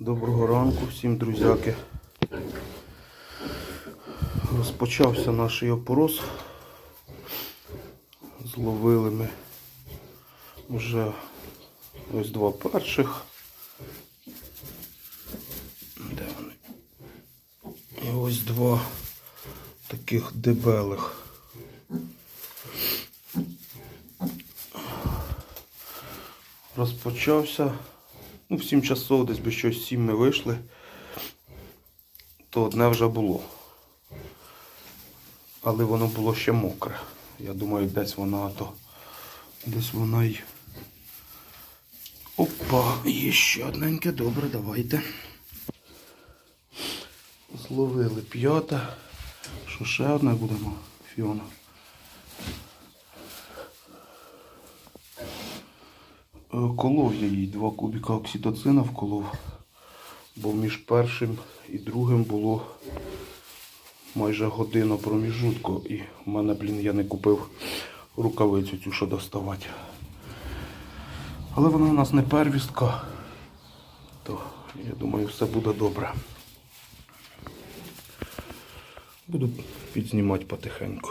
Доброго ранку всім друзяки. Розпочався наш опорос. Зловили ми вже ось два перших. Де вони? І ось два таких дебелих. Розпочався. Ну, в 7 часов десь би щось 7 ми вийшли, то одне вже було. Але воно було ще мокре. Я думаю, десь вона то. Десь вона й. Опа, є ще одненьке, добре, давайте. Зловили п'яте. Що ще одне будемо, Фіона? Колов я їй два кубіка окситоцина вколов, бо між першим і другим було майже година проміжутку. І в мене, блін, я не купив рукавицю цю, що доставати. Але вона у нас не первістка, то я думаю, все буде добре. Буду підзнімати потихеньку.